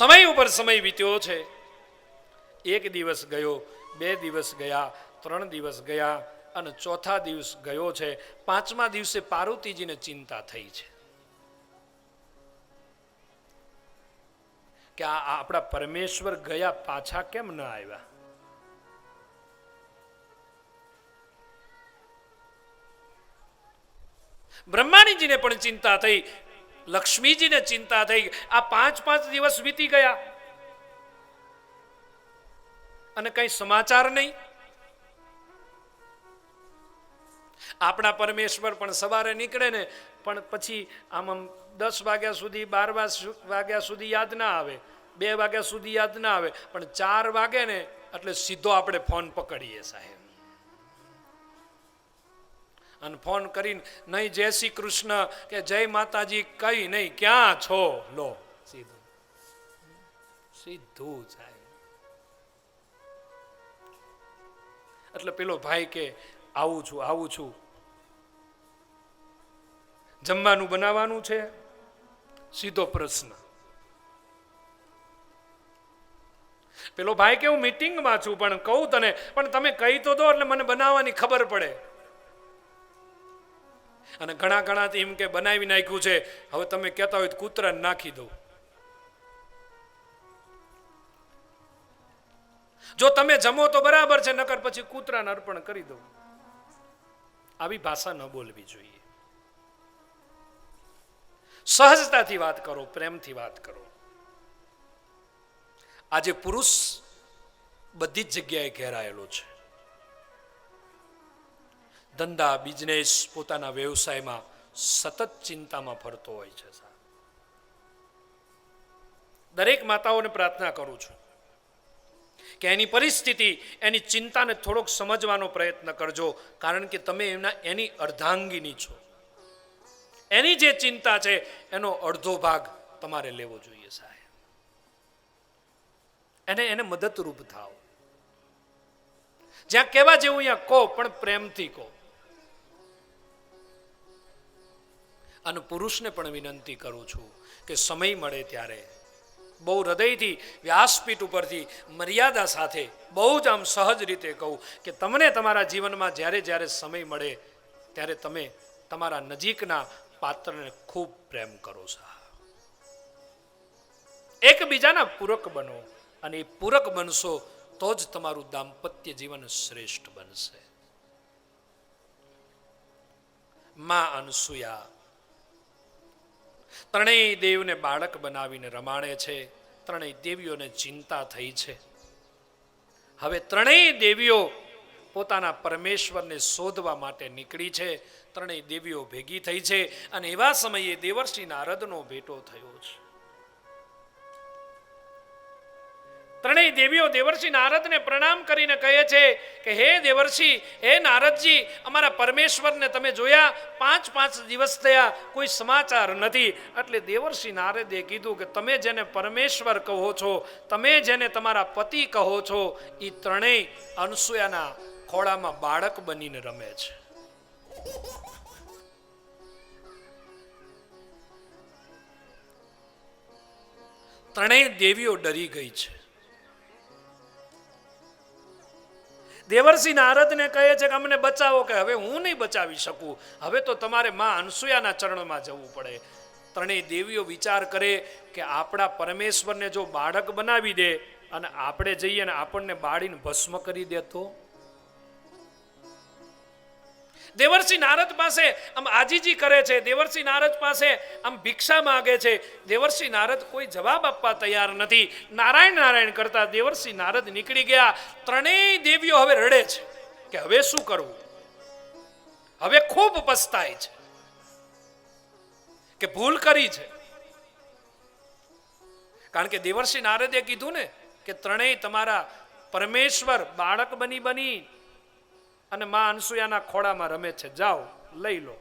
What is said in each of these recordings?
સમય ઉપર સમય વીત્યો છે. એક દિવસ ગયો, બે દિવસ ગયા, ત્રણ દિવસ ગયા અને ચોથા દિવસ ગયો છે. પાંચમા દિવસે પાર્વતીજીને ચિંતા થઈ છે. કે આ આપણા પરમેશ્વર ગયા પાછા કેમ ન આવ્યા? બ્રહ્માણીજીને પણ ચિંતા થઈ. લક્ષ્મીજીને ચિંતા થઈ આ પાંચ પાંચ દિવસ વીતી ગયા. અને કઈ સમાચાર નહીં. આપણા પરમેશ્વર પણ સવારે નીકળે ને, પણ પછી આમ આમ દસ વાગ્યા સુધી, બાર વાગ્યા સુધી યાદ ના આવે. બે વાગ્યા સુધી યાદ ના આવે. પણ ચાર વાગે ને, એટલે સીધો આપણે ફોન પકડીએ સાહેબ. અને ફોન કરીને, નહીં, જય શ્રી કૃષ્ણ. કે, જય માતાજી, કઈ નહીં, ક્યાં છો? લો, સીધું. સીધું જાય એટલે પેલો ભાઈ કે, આવું છું આવું છું. જમવાનું બનાવવાનું છે? સીધો પ્રશ્ન. પેલો ભાઈ કે, હું મિટિંગમાં છું, પણ કહું તને, પણ તમે કહી તો દો, એટલે મને બનાવવાની ખબર પડે. અને ઘણા ઘણા એમ કે બનાવી નાખ્યું છે. હવે તમે કહેતા હોય તો કૂતરાને નાખી દઉં. જો તમે જમો તો બરાબર છે, નકર પછી કૂતરાને અર્પણ કરી દઉં. આવી ભાષા ન બોલવી જોઈએ. સહજતાથી વાત કરો, પ્રેમથી વાત કરો. આજે પુરુષ બધી જ જગ્યાએ ઘેરાયેલો છે. ધંધા બિઝનેસ પોતાના વ્યવસાયમાં સતત ચિંતામાં ફરતો હોય છે. દરેક માતાઓને પ્રાર્થના કરું છું કે એની પરિસ્થિતિ, એની ચિંતાને થોડોક સમજવાનો પ્રયત્ન કરજો, કારણ કે તમે એમના એની અર્ધાંગીની છો. એની જે ચિંતા છે, એનો અડધો ભાગ તમારે લેવો જોઈએ સાહેબ. એને એને મદદરૂપ થાવ જ્યાં કહેવા જેવું અહીંયા કહો, પણ પ્રેમથી કહો. અને પુરુષને પણ વિનંતી કરું છું કે સમય મળે ત્યારે બહુ હૃદયથી વ્યાસપીઠ ઉપરથી મર્યાદા સાથે બહુ જ આમ સહજ રીતે કહું કે તમને તમારા જીવનમાં જ્યારે જ્યારે સમય મળે ત્યારે તમે તમારા નજીકના પાત્રને ખૂબ પ્રેમ કરો સાહેબ એકબીજાના પૂરક બનો અને એ પૂરક બનશો તો જ તમારું દાંપત્ય જીવન શ્રેષ્ઠ બનશે. માં અનસુયા ત્રણેય દેવને બાળક બનાવીને રમાડે છે. ત્રણેય દેવીઓને ચિંતા થઈ છે. હવે ત્રણેય દેવીઓ પોતાના પરમેશ્વરને શોધવા માટે નીકળી છે. ત્રણેય દેવીઓ ભેગી થઈ છે અને એવા સમયે દેવર્ષિ નારદનો ભેટો થયો છે. ત્રણેય દેવીઓ દેવર્ષિ નારદને પ્રણામ કરીને કહે છે કે, હે દેવર્ષિ, હે નારદજી, અમારા પરમેશ્વરને તમે જોયા, પાંચ પાંચ દિવસ થયા, કોઈ સમાચાર નથી. એટલે દેવર્ષિ નારદે કીધું કે, તમે જેને પરમેશ્વર કહો છો, તમે જેને તમારા પતિ કહો છો એ ત્રણેય અનસૂયાના ખોળામાં બાળક બનીને રમે છે. ત્રણેય દેવીઓ ડરી ગઈ છે. દેવર્ષિ નારદને કહે છે કે અમને બચાવો કે હવે હું નહીં બચાવી શકું. હવે તો તમારે માં અનસૂયાના ચરણમાં જવું પડે. ત્રણેય દેવીઓ વિચાર કરે કે આપણા પરમેશ્વરને જો બાળક બનાવી દે અને આપણે જઈએ ને આપણને બાળીને ભસ્મ કરી દે તો? દેવર્ષિ નારદ પાસે આમ આજીજી કરે છે, દેવર્ષિ નારદ પાસે આમ ભિક્ષા માગે છે. દેવર્ષિ નારદ કોઈ જવાબ આપવા તૈયાર નથી. નારાયણ નારાયણ કરતા દેવર્ષિ નારદ નીકળી ગયા. ત્રણેય દેવીઓ હવે રડે છે કે હવે શું કરવું? હવે ખૂબ પસ્તાય છે કે ભૂલ કરી છે. કારણ કે દેવર્ષિ નારદે કીધું ને કે ત્રણેય તમારા પરમેશ્વર બાળક બની બની અને માં અનસુયાના ખોળામાં રમે છે. જાઓ, લઈ લો.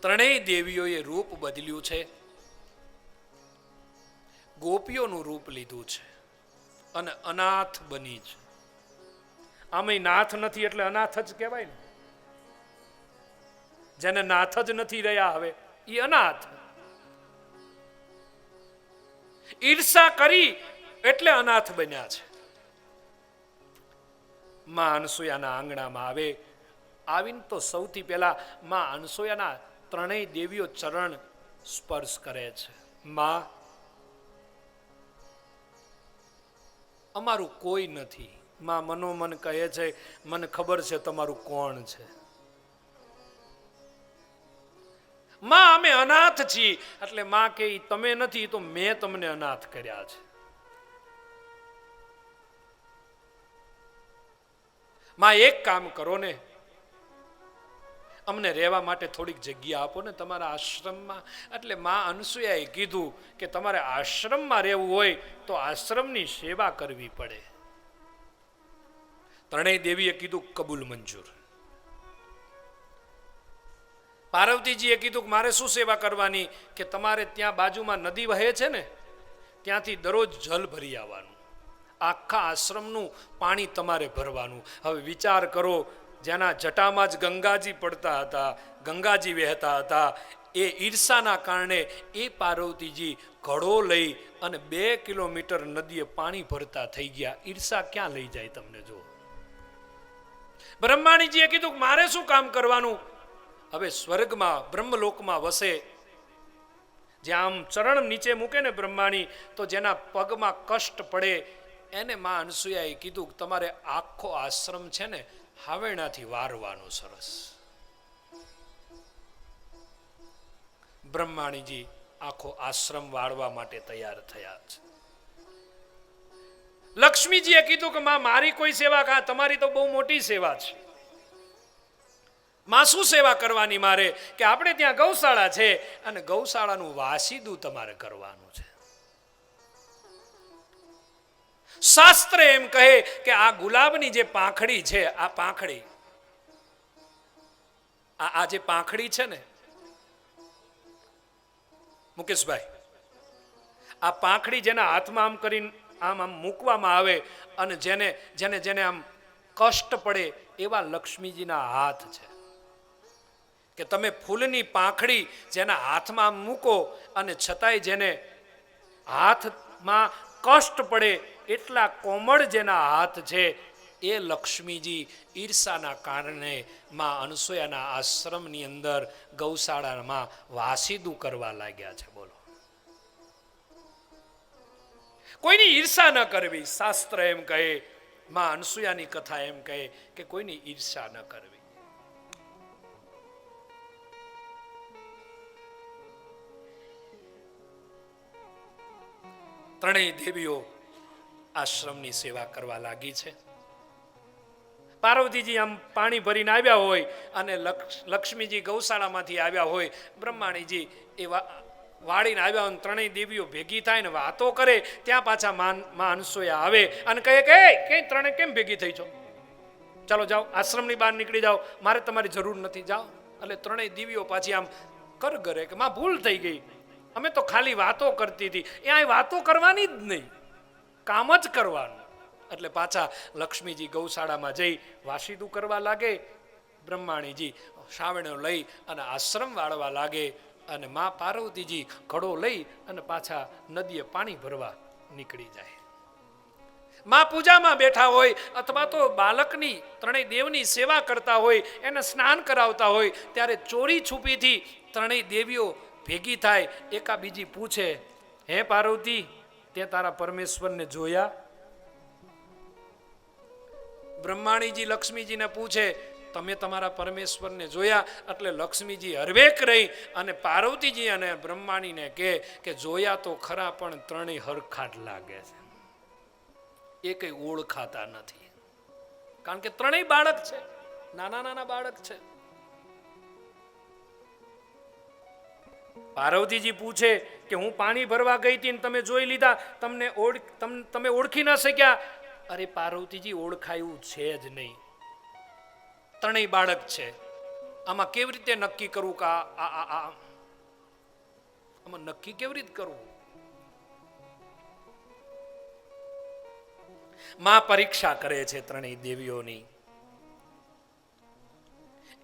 ત્રણેય દેવીઓએ રૂપ બદલ્યું છે. ગોપીઓનું રૂપ લીધું છે અને અનાથ બની છે. આમેય નાથ નથી એટલે અનાથ જ કહેવાય ને. જેને નાથ જ નથી રહ્યા હવે એ અનાથ. ઈર્ષા કરી એટલે અનાથ બન્યા છે. માં અનસુયાના આંગણામાં આવે. આવીને તો સૌથી પહેલાં માં અનસુયાના ત્રણેય દેવીઓ ચરણ સ્પર્શ કરે છે. માં, અમારું કોઈ નથી. માં મનોમન કહે છે, મને ખબર છે તમારું કોણ છે. માં, અમે અનાથ છીએ. એટલે માં કે તમે નથી, તો મેં તમને અનાથ કર્યા છે. માં એક કામ કરો ને. અમને રહેવા માટે થોડીક જગ્યા આપો ને તમારા આશ્રમમાં. એટલે મા અનસુયાએ કીધું કે તમારે આશ્રમમાં રહેવું હોય તો આશ્રમની સેવા કરવી પડે. ત્રણેય દેવીએ કીધું, કબૂલ મંજૂર. પાર્વતીજીએ કીધું કે, મારે શું સેવા કરવાની? કે તમારે ત્યાં બાજુમાં નદી વહે છે ને, ત્યાંથી દરરોજ જલ ભરી આવવાનું. આખા આશ્રમનું પાણી તમારે ભરવાનું. હવે વિચાર કરો, જેના જટામાં જ ગંગાજી પડતા હતા, ગંગાજી વહેતા હતા, એ ઈર્ષાના કારણે એ પાર્વતીજી ઘડો લઈ અને બે કિલોમીટર નદીએ પાણી ભરતા થઈ ગયા. ઈર્ષા ક્યાં લઈ જાય તમને જો બ્રહ્માણીજીએ કીધું મારે શું કામ કરવાનું? હવે સ્વર્ગમાં, બ્રહ્મલોકમાં વસે. જે આમ ચરણ નીચે મૂકે ને બ્રહ્માણી, તો જેના પગમાં કષ્ટ પડે એને માં અનસુયાએ કીધું કે તમારે આખો આશ્રમ છે ને હાવેણાથી વારવાનું સરસ. બ્રહ્માણીજી આખો આશ્રમ વાળવા માટે તૈયાર થયા છે. લક્ષ્મીજીએ કીધું કે માં, મારી કોઈ સેવા કા? તમારી તો બહુ મોટી સેવા છે. માં શું સેવા કરવાની મારે? કે આપણે ત્યાં ગૌશાળા છે અને ગૌશાળાનું વાસીદું તમારે કરવાનું છે. શાસ્ત્ર એમ કહે કે આ ગુલાબની જે પાંખડી છે, આ પાંખડી, આ આ જે પાંખડી છે ને, મુકેશભાઈ, આ પાંખડી જેના હાથમાં આમ કરીને આમ આમ મૂકવામાં આવે અને જેને જેને જેને આમ કષ્ટ પડે એવા લક્ષ્મીજીના હાથ છે. કે તમે ફૂલની પાંખડી જેના હાથમાં મૂકો અને છતાંય જેને હાથમાં કષ્ટ પડે એટલા કોમળ જેના હાથ છે, એ લક્ષ્મીજી ઈર્ષાના કારણે માં અનસુયાના આશ્રમની અંદર ગૌશાળામાં વાસીદું કરવા લાગ્યા છે. બોલો. કોઈની ઈર્ષા ન કરવી, શાસ્ત્ર એમ કહે, માં અનસુયાની કથા એમ કહે કે કોઈની ઈર્ષા ન કરવી. ત્રણેય દેવીઓ આશ્રમની સેવા કરવા લાગી છે. પાર્વતીજી આમ પાણી ભરીને આવ્યા હોય અને લક્ષ- લક્ષ્મીજી ગૌશાળામાંથી આવ્યા હોય બ્રહ્માણીજી એ વા- વાળીને આવ્યા હોય ત્રણેય દેવીઓ ભેગી થાય ને વાતો કરે ત્યાં પાછા માનમાં આવે અને કહે કે "એ, કે ત્રણે કેમ ભેગી થઈ છો? ચાલો જાઓ આશ્રમની બહાર નીકળી જાઓ મારે તમારી જરૂર નથી જાઓ. એટલે ત્રણેય દેવીઓ પાછી આમ કર કરે કે માં ભૂલ થઈ ગઈ. અમે તો ખાલી વાતો કરતી હતી. એ વાતો કરવાની જ નહીં. કામ જ કરવાનું. એટલે પાછા લક્ષ્મીજી ગૌશાળામાં જઈ વાસીદું કરવા લાગે, બ્રહ્માણીજી શ્રાવણો લઈ અને આશ્રમ વાળવા લાગે અને મા પાર્વતીજી ઘડો લઈ અને પાછા નદીએ પાણી ભરવા નીકળી જાય. માં પૂજામાં બેઠા હોય અથવા તો બાલકની ત્રણેય દેવની સેવા કરતા હોય, એને સ્નાન કરાવતા હોય, ત્યારે ચોરી છુપીથી ત્રણેય દેવીઓ ભેગી થાય. એકા બીજી પૂછે, હે પાર્વતી તે તારા પરમેશ્વરને જોયા. બ્રહ્માણીજી લક્ષ્મીજીને પૂછે, તમે તમારા પરમેશ્વરને જોયા? એટલે લક્ષ્મીજી હરવેક રહી અને પાર્વતીજી અને બ્રહ્માણીને કહે કે, જોયા તો ખરા, પણ ત્રણેય હરખાટ લાગે છે. એ કઈ ઓળખાતા નથી. કારણ કે ત્રણેય બાળક છે. નાના નાના બાળક છે. પાર્વતીજી પૂછે કે હું પાણી ભરવા ગઈ હતી ને તમે જોઈ લીધા, તમને ઓળખ તમ- ઓળખી ન શક્યા? અરે પાર્વતીજી, ઓળખાયું છે જ નહીં. ત્રણેય બાળક છે. આમાં કેવી રીતે નક્કી કરવું કે આ, આ- આ આમાં નક્કી કેવી રીતે કરવું માં પરીક્ષા કરે છે ત્રણેય દેવીઓની.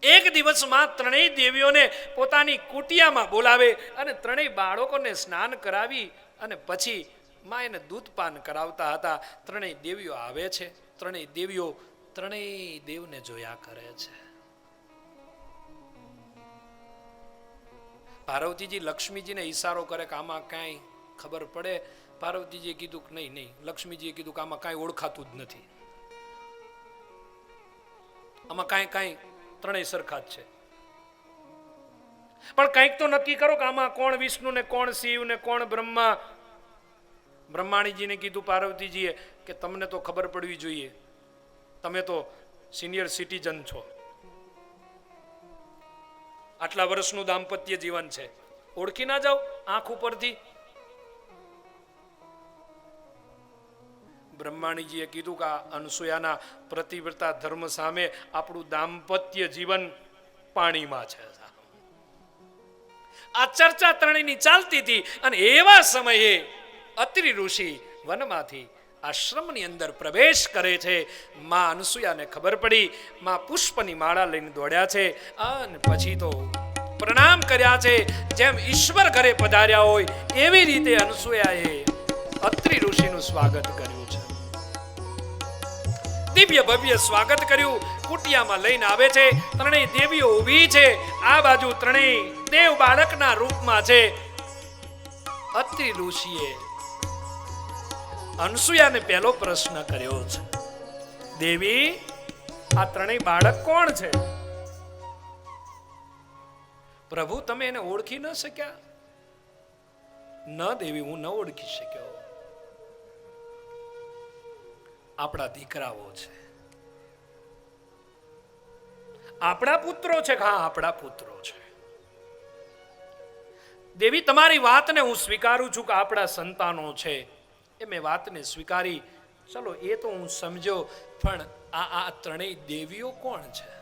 એક દિવસમાં ત્રણેય દેવીઓને પોતાની કુટિયામાં બોલાવે અને ત્રણેય બાળકોને સ્નાન કરાવી અને પછી માં એને દૂધપાન કરાવતા હતા. ત્રણેય દેવીઓ આવે છે. ત્રણેય દેવીઓ ત્રણેય દેવને જોયા કરે છે. પાર્વતીજી લક્ષ્મીજીને ઈશારો કરે કે આમાં કાંઈ ખબર પડે? પાર્વતીજીએ કીધું કે નહીં નહીં. લક્ષ્મીજીએ કીધું કે આમાં કાંઈ ઓળખાતું જ નથી. આમાં કાંઈ કાંઈ ત્રણેય સરખા જ છે. પણ કંઈક તો નક્કી કરો કે આમાં કોણ વિષ્ણુ ને કોણ શિવ ને કોણ બ્રહ્મા? બ્રહ્માણીજીને કીધું પાર્વતીજીએ કે તમને તો ખબર પડવી જોઈએ. તમે તો સિનિયર સિટીઝન છો. આટલા વર્ષનું દાંપત્ય જીવન છે. ઓળખી ના જાઓ આંખ ઉપરથી. બ્રહ્માણીજીએ કીધું કે આ અનસૂયાના પ્રતિવ્રતા ધર્મ સામે આપણું દાંપત્ય જીવન પાણીમાં છે. આ ચર્ચા ત્રણેયની ચાલતી હતી અને એવા સમયે અત્રિ ઋષિ વનમાંથી આશ્રમની અંદર પ્રવેશ કરે છે. માં અનસુયાને ખબર પડી, માં પુષ્પની માળા લઈને દોડ્યા છે અને પછી તો પ્રણામ કર્યા છે. જેમ ઈશ્વર ઘરે પધાર્યા હોય એવી રીતે અનસુયાએ અત્રિ ઋષિનું સ્વાગત કર્યું છે. દિવ્ય ભવ્ય સ્વાગત કર્યું. કુટિયામાં લઈને આવે છે. ત્રણેય દેવીઓ ઊભી છે. આ બાજુ ત્રણેય દેવ બાળકના રૂપમાં છે. અત્રિ ઋષિએ અનસૂયાને પહેલો પ્રશ્ન કર્યો છે. દેવી, આ ત્રણેય બાળક કોણ છે? પ્રભુ, તમે એને ઓળખી ન શક્યા? ન દેવી, હું ન ઓળખી શક્યો. આપણા દીકરાઓ છે. આપણા પુત્રો છે હા, આપણા પુત્રો છે. દેવી, તમારી વાતને હું સ્વીકારું છું કે આપણા સંતાનો છે. એ મેં વાતને સ્વીકારી. ચલો, એ તો હું સમજો, પણ આ આ ત્રણેય દેવીઓ કોણ છે?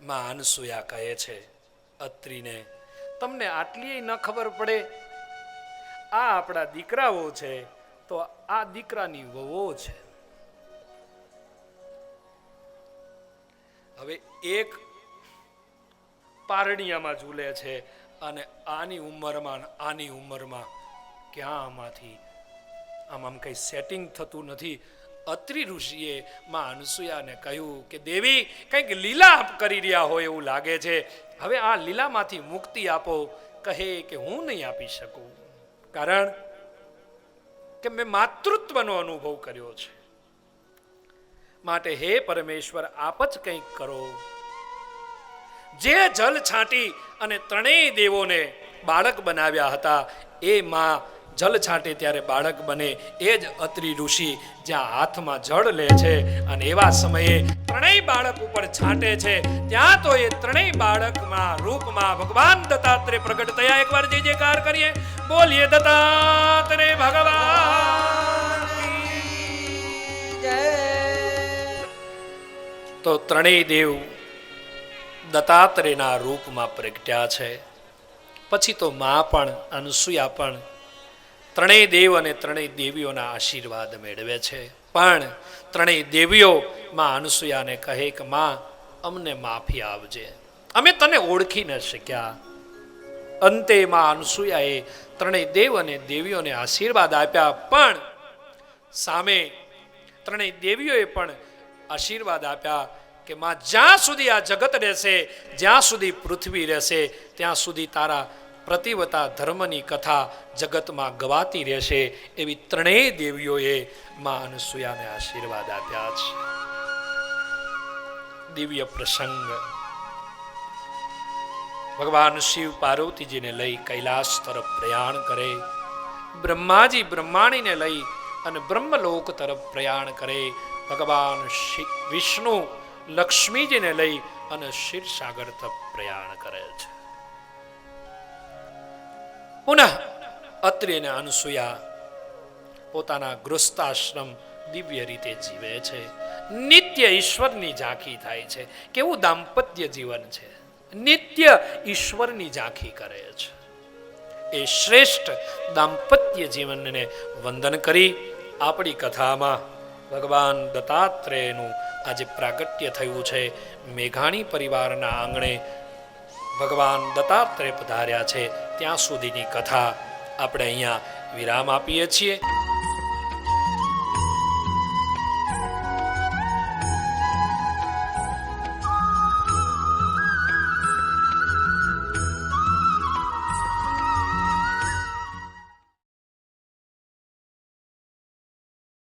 માં અનસુયા કહે છે, અત્રિને, તમને આટલી ન ખબર પડે આ આપણા દીકરાઓ છે, તો આ દીકરાની વહુઓ છે. હવે એક પારણિયામાં ઝૂલે છે અને આની ઉંમરમાં આની ઉંમરમાં ક્યાં આમાંથી આમ આમ કંઈ સેટિંગ થતું નથી. અત્રિ ઋષિએ માં અનસૂયાને કહ્યું કે, દેવી, કંઈક લીલા કરી રહ્યા હોય એવું લાગે છે. હવે આ લીલામાંથી મુક્તિ આપો. કહે કે, હું નહીં આપી શકું. કારણ કે મેં માતૃત્વનો અનુભવ કર્યો છે. માટે હે પરમેશ્વર, આપ જ કંઈક કરો. જે જલ છાંટી અને ત્રણેય દેવોને બાળક બનાવ્યા હતા, એ માં જલ છાંટે ત્યારે બાળક બને, એ જ અત્રિ ઋષિ જ્યાં હાથમાં જળ લે છે અને એવા સમયે ત્રણેય બાળક ઉપર છાંટે છે. ત્યાં તો એ ત્રણેય બાળકમાં રૂપમાં ભગવાન દત્તાત્રેય પ્રગટ થયા. એકવાર જે જયકાર કરીએ. બોલીએ, દત્તાત્રેય ભગવાન! તો ત્રણેય દેવ દત્તાત્રેયના રૂપમાં પ્રગટ્યા છે. પછી તો મા પણ, અનસૂયા પણ ત્રણેય દેવ અને ત્રણેય દેવીઓના આશીર્વાદ મેળવે છે. પણ ત્રણેય દેવીઓ માં અનસુયાને કહે કે, માં, અમને માફી આવજે અમે તને ઓળખી ન શક્યા. અંતે માં અનસુયાએ ત્રણેય દેવ અને દેવીઓને આશીર્વાદ આપ્યા, પણ સામે ત્રણેય દેવીઓએ પણ આશીર્વાદ આપ્યા કે, માં, જ્યાં સુધી આ જગત રહેશે, જ્યાં સુધી પૃથ્વી રહેશે, ત્યાં સુધી તારા પ્રતિવતા ધર્મની કથા જગતમાં ગવાતી રહેશે એવી ત્રણેય દેવીઓએ મા અનસૂયાને આશીર્વાદ આપ્યા છે. દિવ્ય પ્રસંગ. ભગવાન શિવ પાર્વતીજીને લઈ કૈલાસ તરફ પ્રયાણ કરે. બ્રહ્માજી બ્રહ્માણીને લઈ અને બ્રહ્મલોક તરફ પ્રયાણ કરે. ભગવાન વિષ્ણુ લક્ષ્મીજીને લઈ અને ક્ષીરસાગર તરફ પ્રયાણ કરે છે. પુનઃ અત્રિ અને અનસૂયા. પોતાના ગૃહસ્થાશ્રમ દિવ્ય રીતે જીવે છે. નિત્ય ઈશ્વરની ઝાંખી થાય છે. કેવું દાંપત્ય જીવન છે? નિત્ય ઈશ્વરની ઝાંખી કરે છે. એ શ્રેષ્ઠ દાંપત્ય જીવનને વંદન કરી આપણી કથામાં ભગવાન દત્તાત્રેયનું આજે પ્રાગટ્ય થયું છે. મેઘાણી પરિવારના આંગણે ભગવાન દત્તાત્રેય પધાર્યા છે. ત્યાં સુધીની કથા આપણે અહીંયા વિરામ આપીએ છીએ.